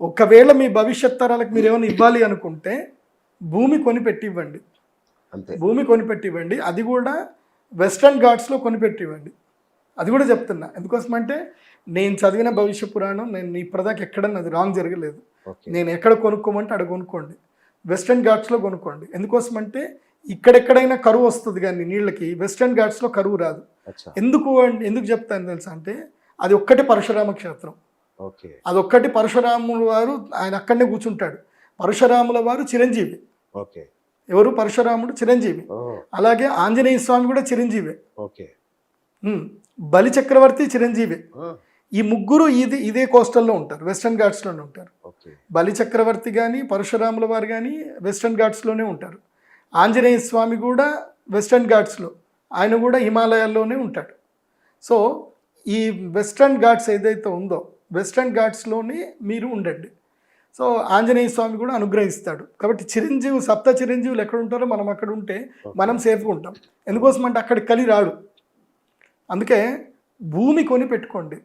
ఒకవేళ మీ భవిష్యత్ తరాలకు మీరు ఏమైనా ఇవ్వాలి అనుకుంటే భూమి కొని పెట్టి ఇవ్వండి అంతే. భూమి కొనిపెట్టి ఇవ్వండి అది కూడా వెస్ట్రన్ ఘాట్స్లో కొనిపెట్టి ఇవ్వండి అది కూడా చెప్తున్నా. ఎందుకోసం అంటే నేను చదివిన భవిష్య పురాణం నేను ఇప్పటిదాకా ఎక్కడన్నా అది రాంగ్ జరగలేదు. నేను ఎక్కడ కొనుక్కోమంటే అక్కడ కొనుక్కోండి. వెస్ట్రన్ ఘాట్స్లో కొనుక్కోండి. ఎందుకోసం అంటే ఇక్కడెక్కడైనా కరువు వస్తుంది కానీ నీళ్ళకి వెస్ట్రన్ ఘాట్స్లో కరువు రాదు. ఎందుకు ఎందుకు చెప్తాను తెలుసా అంటే అది ఒక్కటి పరశురామ క్షేత్రం. అదొక్కటి పరశురాముల వారు ఆయన అక్కడనే కూర్చుంటాడు. పరశురాముల వారు చిరంజీవి. ఓకే. ఎవరు? పరశురాముడు చిరంజీవి. అలాగే ఆంజనేయ స్వామి కూడా చిరంజీవే. ఓకే. బలి చక్రవర్తి చిరంజీవి. ఈ ముగ్గురు ఇది ఇదే కోస్టల్లో ఉంటారు వెస్ట్రన్ ఘాట్స్లోనే ఉంటారు. బలి చక్రవర్తి కానీ పరశురాముల వారు కానీ వెస్ట్రన్ ఘాట్స్లోనే ఉంటారు. ఆంజనేయ స్వామి కూడా వెస్ట్రన్ ఘాట్స్లో ఆయన కూడా హిమాలయాల్లోనే ఉంటాడు. సో ఈ వెస్ట్రన్ ఘాట్స్ ఏదైతే ఉందో వెస్ట్రన్ ఘాట్స్లోనే మీరు ఉండండి. సో ఆంజనేయ స్వామి కూడా అనుగ్రహిస్తాడు. కాబట్టి చిరంజీవి సప్త చిరంజీవులు ఎక్కడ ఉంటారో మనం అక్కడ ఉంటే మనం సేఫ్గా ఉంటాం. ఎందుకోసం అంటే అక్కడికి కలి రాడు. అందుకే భూమి కొని పెట్టుకోండి.